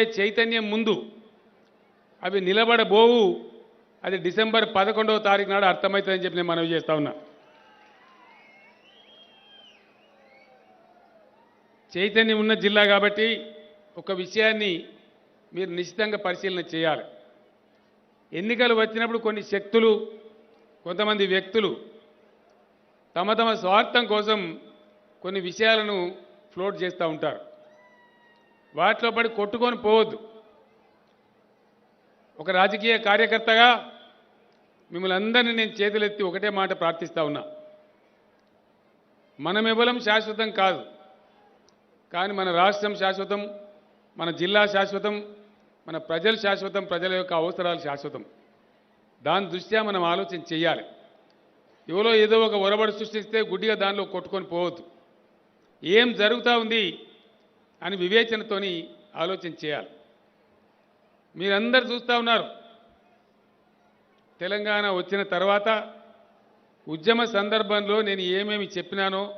చైతన్యం ముందు అవి నిలబడబోవు. అది డిసెంబర్ పదకొండవ తారీఖు నాడు అర్థమవుతుందని చెప్పి నేను మనవి చేస్తా ఉన్నా. చైతన్యం ఉన్న జిల్లా కాబట్టి ఒక విషయాన్ని మీరు నిశ్చితంగా పరిశీలన చేయాలి. ఎన్నికలు వచ్చినప్పుడు కొన్ని శక్తులు కొంతమంది వ్యక్తులు తమ తమ స్వార్థం కోసం కొన్ని విషయాలను ఫ్లోట్ చేస్తూ ఉంటారు. వాటిలో పడి కొట్టుకొని పోవద్దు. ఒక రాజకీయ కార్యకర్తగా మిమ్మల్ని అందరినీ నేను చేతులెత్తి ఒకటే మాట ప్రార్థిస్తా ఉన్నా. మనం ఎవలం శాశ్వతం కాదు. కానీ మన రాష్ట్రం శాశ్వతం మన జిల్లా శాశ్వతం మన ప్రజలు శాశ్వతం ప్రజల యొక్క అవసరాలు శాశ్వతం. దాని దృష్ట్యా మనం ఆలోచన చేయాలి ఎవరో ఏదో ఒక ఒరబడి సృష్టిస్తే గుడ్డిగా దానిలో కొట్టుకొని పోవద్దు. ఏం జరుగుతూ ఉంది? అని వివేచనతోని ఆలోచన చేయాలి. మీరందరూ చూస్తూ ఉన్నారు. తెలంగాణ వచ్చిన తర్వాత ఉద్యమ సందర్భంలో నేను ఏమేమి చెప్పినానో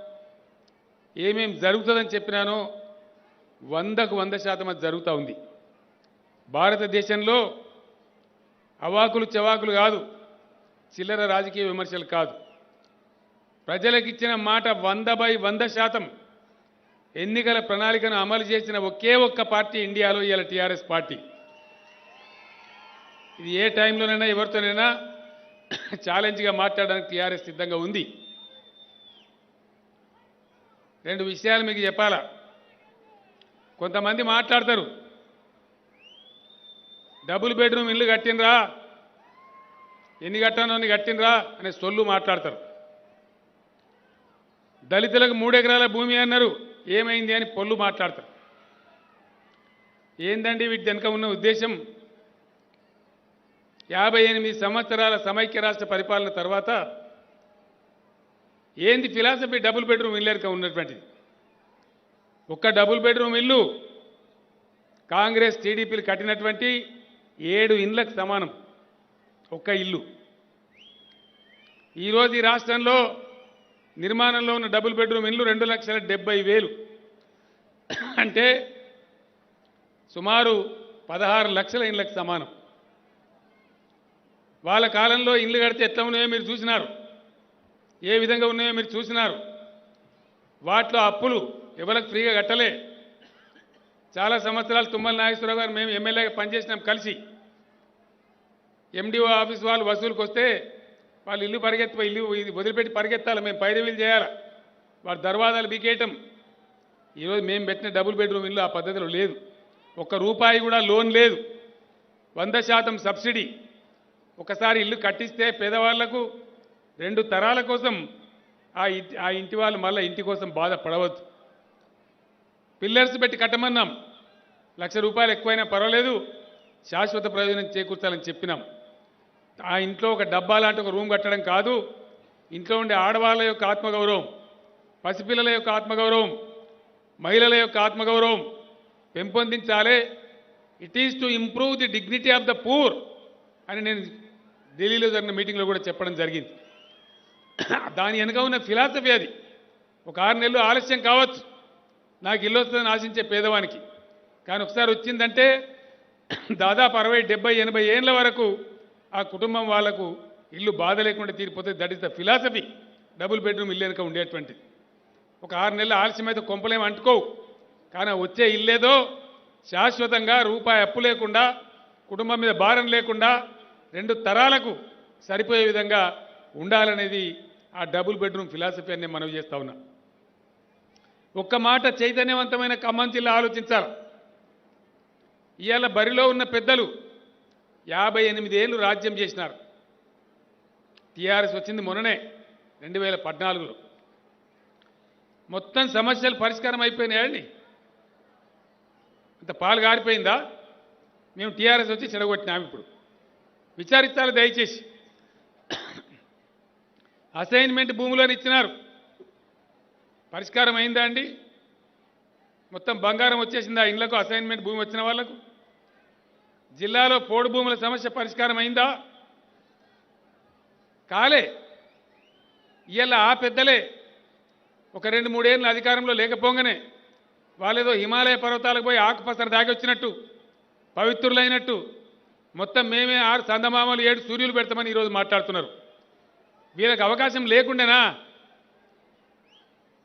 ఏమేమి జరుగుతుందని చెప్పినానో వందకు వంద శాతం అది జరుగుతూ ఉంది. భారతదేశంలో అవాకులు చవాకులు కాదు చిల్లర రాజకీయ విమర్శలు కాదు. ప్రజలకు ఇచ్చిన మాట వంద బై వంద శాతం ఎన్నికల ప్రణాళికను అమలు చేసిన ఒకే ఒక్క పార్టీ ఇండియాలో ఇవాళ టీఆర్ఎస్ పార్టీ. ఇది ఏ టైంలోనైనా ఎవరితోనైనా ఛాలెంజ్గా మాట్లాడడానికి టీఆర్ఎస్ సిద్ధంగా ఉంది. రెండు విషయాలు మీకు చెప్పాలా? కొంతమంది మాట్లాడతారు. డబుల్ బెడ్రూమ్ ఇల్లు కట్టినరా ఎన్ని కట్టానో అన్ని కట్టినరా అనే సొల్లు మాట్లాడతారు. దళితులకు మూడు ఎకరాల భూమి అన్నారు. ఏమైంది అని పొల్లు మాట్లాడతారు ఏందండి వీటి వెనుక ఉన్న ఉద్దేశం? యాభై ఎనిమిది సంవత్సరాల సమైక్య రాష్ట్ర పరిపాలన తర్వాత ఏంది ఫిలాసఫీ డబుల్ బెడ్రూమ్ ఇల్లరిక ఉన్నటువంటిది? ఒక్క డబుల్ బెడ్రూమ్ ఇల్లు కాంగ్రెస్ టీడీపీలు కట్టినటువంటి ఏడు ఇండ్లకు సమానం. ఒక్క ఇల్లు. ఈరోజు ఈ రాష్ట్రంలో నిర్మాణంలో ఉన్న డబుల్ బెడ్రూమ్ ఇల్లు రెండు లక్షల డెబ్బై వేలు. అంటే సుమారు పదహారు లక్షల ఇండ్లకు సమానం. వాళ్ళ కాలంలో ఇండ్లు కడితే ఎట్లా ఉన్నాయో మీరు చూసినారు. ఏ విధంగా ఉన్నాయో మీరు చూసినారు. వాటిలో అప్పులు ఎవరికి ఫ్రీగా కట్టలే. చాలా సంవత్సరాలు తుమ్మల నాగేశ్వరరావు గారు మేము ఎమ్మెల్యేగా పనిచేసినాం కలిసి. ఎండిఓ ఆఫీస్ వాళ్ళు వసూలుకొస్తే వాళ్ళు ఇల్లు పరిగెత్తి ఇల్లు ఇది వదిలిపెట్టి పరిగెత్తాలి మేము పైరవీలు చేయాలి? వాడు దర్వాజాలు బీకేయటం. ఈరోజు మేము పెట్టిన డబుల్ బెడ్రూమ్ ఇల్లు ఆ పద్ధతిలో లేదు. ఒక్క రూపాయి కూడా లోన్ లేదు. వంద శాతం సబ్సిడీ. ఒకసారి ఇల్లు కట్టిస్తే పేదవాళ్ళకు రెండు తరాల కోసం ఆ ఇంటి ఆ ఇంటి వాళ్ళు మళ్ళీ ఇంటి కోసం బాధపడవద్దు. పిల్లర్స్ పెట్టి కట్టమన్నాం. లక్ష రూపాయలు ఎక్కువైనా పర్వాలేదు. శాశ్వత ప్రయోజనం చేకూర్చాలని చెప్పినాం. ఆ ఇంట్లో ఒక డబ్బా లాంటి ఒక రూమ్ కట్టడం కాదు. ఇంట్లో ఉండే ఆడవాళ్ళ యొక్క ఆత్మగౌరవం పసిపిల్లల యొక్క ఆత్మగౌరవం మహిళల యొక్క ఆత్మగౌరవం పెంపొందించాలి. It is to improve the dignity of the poor అని నేను ఢిల్లీలో జరిగిన మీటింగ్లో కూడా చెప్పడం జరిగింది. దాని వెనుక ఉన్న ఫిలాసఫీ అది. ఒక ఆరు నెలలు ఆలస్యం కావచ్చు. నాకు ఇల్లు వస్తుందని ఆశించే పేదవానికి. కానీ ఒకసారి వచ్చిందంటే దాదాపు అరవై డెబ్బై ఎనభై ఏళ్ళ వరకు ఆ కుటుంబం వాళ్ళకు ఇల్లు బాధ లేకుండా తీరిపోతే that is the philosophy double bedroom ఇల్లు వెనుక ఉండేటువంటిది ఒక ఆరు నెలలు ఆలస్యమైతే కొంపలేం అంటుకోవు. కానీ వచ్చే ఇల్లేదో శాశ్వతంగా రూపాయి అప్పు లేకుండా కుటుంబం మీద భారం లేకుండా రెండు తరాలకు సరిపోయే విధంగా ఉండాలనేది ఆ డబుల్ బెడ్రూమ్ ఫిలాసఫీ అని నేను మనవి చేస్తా ఉన్నా. ఒక్క మాట చైతన్యవంతమైన ఖమ్మం జిల్లా ఆలోచించాలి? ఇవాళ బరిలో ఉన్న పెద్దలు యాభై ఎనిమిదేళ్ళు రాజ్యం చేసినారు. టీఆర్ఎస్ వచ్చింది మొన్ననే రెండు వేల పద్నాలుగులో. మొత్తం సమస్యలు పరిష్కారం అయిపోయినాయండి అంత పాలు గారిపోయిందా? మేము టీఆర్ఎస్ వచ్చి చెడగొట్టినాము ఇప్పుడు. విచారించాలి దయచేసి. అసైన్మెంట్ భూములను ఇచ్చినారు. పరిష్కారం అయిందా అండి? మొత్తం బంగారం వచ్చేసిందా? ఇండ్లకు అసైన్మెంట్ భూమి వచ్చిన వాళ్ళకు జిల్లాలో పోడు భూముల సమస్య పరిష్కారం అయిందా? కాలే. ఇవాళ ఆ పెద్దలే ఒక రెండు మూడేళ్ళు అధికారంలో లేకపోగానే వాళ్ళేదో హిమాలయ పర్వతాలకు పోయి ఆకుపసర దాగి వచ్చినట్టు పవిత్రులైనట్టు మొత్తం మేమే ఆరు చందమామలు ఏడు సూర్యులు పెడతామని ఈరోజు మాట్లాడుతున్నారు. వీళ్ళకి అవకాశం లేకుండానా?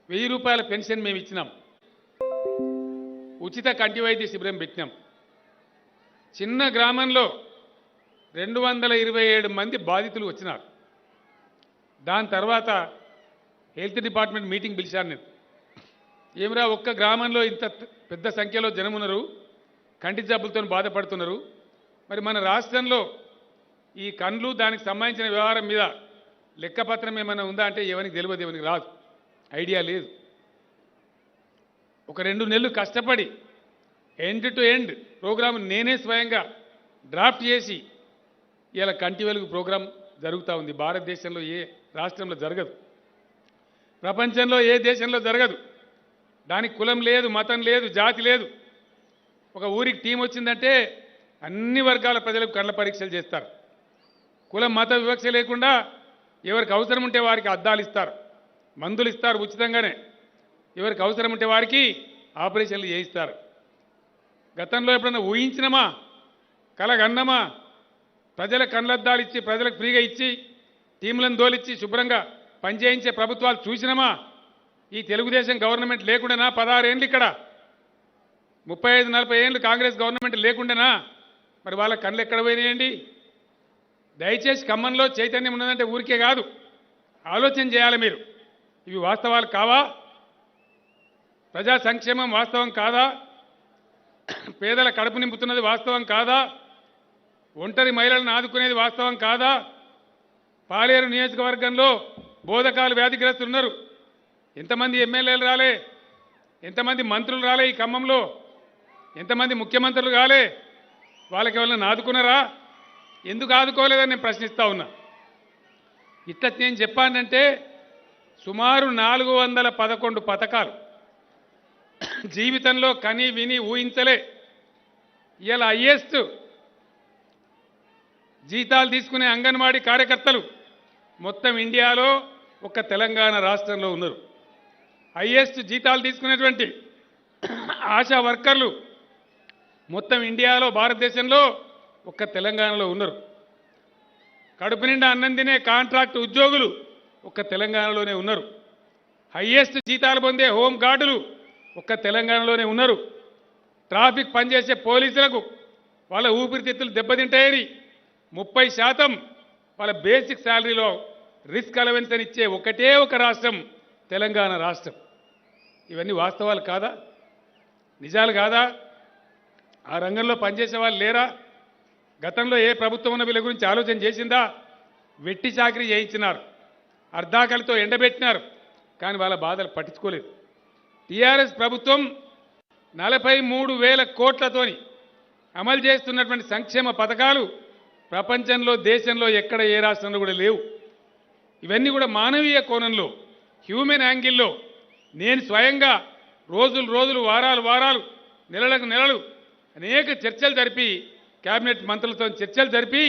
వెయ్యి రూపాయల పెన్షన్ మేము ఇచ్చినాం ఉచిత కంటి వైద్య శిబిరం పెట్టినాం. చిన్న గ్రామంలో రెండు వందల ఇరవై ఏడు మంది బాధితులు వచ్చినారు. దాని తర్వాత హెల్త్ డిపార్ట్మెంట్ మీటింగ్ పిలిచాను నేను. ఏమిరా ఒక్క గ్రామంలో ఇంత పెద్ద సంఖ్యలో జనం ఉన్నారు కంటి జబ్బులతో బాధపడుతున్నారు. మరి మన రాష్ట్రంలో ఈ కండ్లు దానికి సంబంధించిన వ్యవహారం మీద లెక్కపత్రం ఏమైనా ఉందా అంటే ఎవరికి తెలియదు ఎవరికి రాదు. ఐడియా లేదు. ఒక రెండు నెలలు కష్టపడి ఎండ్ టు ఎండ్ ప్రోగ్రాం నేనే స్వయంగా డ్రాఫ్ట్ చేసి ఇలా కంటి వెలుగు ప్రోగ్రాం జరుగుతూ ఉంది. భారతదేశంలో ఏ రాష్ట్రంలో జరగదు. ప్రపంచంలో ఏ దేశంలో జరగదు. దానికి కులం లేదు మతం లేదు జాతి లేదు. ఒక ఊరికి టీం వచ్చిందంటే అన్ని వర్గాల ప్రజలకు కళ్ళ పరీక్షలు చేస్తారు. కులం మత వివక్ష లేకుండా ఎవరికి అవసరం ఉంటే వారికి అద్దాలు ఇస్తారు. మందులు ఇస్తారు ఉచితంగానే. ఎవరికి అవసరం ఉంటే వారికి ఆపరేషన్లు చేయిస్తారు. గతంలో ఎప్పుడన్నా ఊహించినమా? కలగన్నమా? ప్రజల కళ్ళద్దాలు ఇచ్చి ప్రజలకు ఫ్రీగా ఇచ్చి టీములను దోలిచ్చి శుభ్రంగా పనిచేయించే ప్రభుత్వాలు చూసినమా? ఈ తెలుగుదేశం గవర్నమెంట్ లేకుండానా? పదహారేళ్ళు ఇక్కడ? ముప్పై ఐదు నలభై ఏళ్ళు కాంగ్రెస్ గవర్నమెంట్ లేకుండానా? మరి వాళ్ళ కళ్ళు ఎక్కడ పోయినాయండి? దయచేసి ఖమ్మంలో చైతన్యం ఉన్నదంటే ఊరికే కాదు. ఆలోచన చేయాలి మీరు. ఇవి వాస్తవాలు కావా? ప్రజా సంక్షేమం వాస్తవం కాదా? పేదల కడుపు నింపుతున్నది వాస్తవం కాదా? ఒంటరి మహిళలను ఆదుకునేది వాస్తవం కాదా? పాలేరు నియోజకవర్గంలో బోధకాలు వ్యాధిగ్రస్తులు ఉన్నారు ఎంతమంది ఎమ్మెల్యేలు రాలే? ఎంతమంది మంత్రులు రాలే ఈ ఖమ్మంలో? ఎంతమంది ముఖ్యమంత్రులు కాలే? వాళ్ళకి ఎవరైనా ఆదుకున్నారా? ఎందుకు ఆదుకోలేదని నేను ప్రశ్నిస్తా ఉన్నా. ఇట్లా నేను చెప్పానంటే సుమారు నాలుగు వందల పదకొండు పథకాలు జీవితంలో కని విని ఊహించలే. ఇలా హయ్యెస్ట్ జీతాలు తీసుకునే అంగన్వాడీ కార్యకర్తలు మొత్తం ఇండియాలో ఒక తెలంగాణ రాష్ట్రంలో ఉన్నారు. హయ్యెస్ట్ జీతాలు తీసుకునేటువంటి ఆశా వర్కర్లు మొత్తం ఇండియాలో భారతదేశంలో ఒక్క తెలంగాణలో ఉన్నారు. కడుపు నిండా అన్నం తినే కాంట్రాక్ట్ ఉద్యోగులు ఒక్క తెలంగాణలోనే ఉన్నారు. హయ్యెస్ట్ జీతాలు పొందే హోంగార్డులు ఒక్క తెలంగాణలోనే ఉన్నారు. ట్రాఫిక్ పనిచేసే పోలీసులకు వాళ్ళ ఊపిరితిత్తులు దెబ్బతింటాయని ముప్పై శాతం వాళ్ళ బేసిక్ శాలరీలో రిస్క్ అలవెన్స్ అని ఇచ్చే ఒకటే ఒక రాష్ట్రం తెలంగాణ రాష్ట్రం. ఇవన్నీ వాస్తవాలు కాదా? నిజాలు కాదా? ఆ రంగంలో పనిచేసే వాళ్ళు లేరా? గతంలో ఏ ప్రభుత్వం ఉన్న వీళ్ళ గురించి ఆలోచన చేసిందా? వెట్టి చాకరీ చేయించినారు. అర్ధాకలితో ఎండబెట్టినారు. కానీ వాళ్ళ బాధలు పట్టించుకోలేదు. టీఆర్ఎస్ ప్రభుత్వం నలభై మూడు వేల కోట్లతోని అమలు చేస్తున్నటువంటి సంక్షేమ పథకాలు ప్రపంచంలో దేశంలో ఎక్కడ ఏ రాష్ట్రంలో కూడా లేవు. ఇవన్నీ కూడా మానవీయ కోణంలో హ్యూమెన్ యాంగిల్లో నేను స్వయంగా రోజులు రోజులు వారాలు వారాలు నెలలకు నెలలు అనేక చర్చలు జరిపి కేబినెట్ మంత్రులతో చర్చలు జరిపి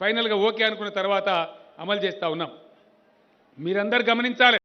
ఫైనల్గా ఓకే అనుకున్న తర్వాత అమలు చేస్తూ ఉన్నాం. మీరందరూ గమనించాలి.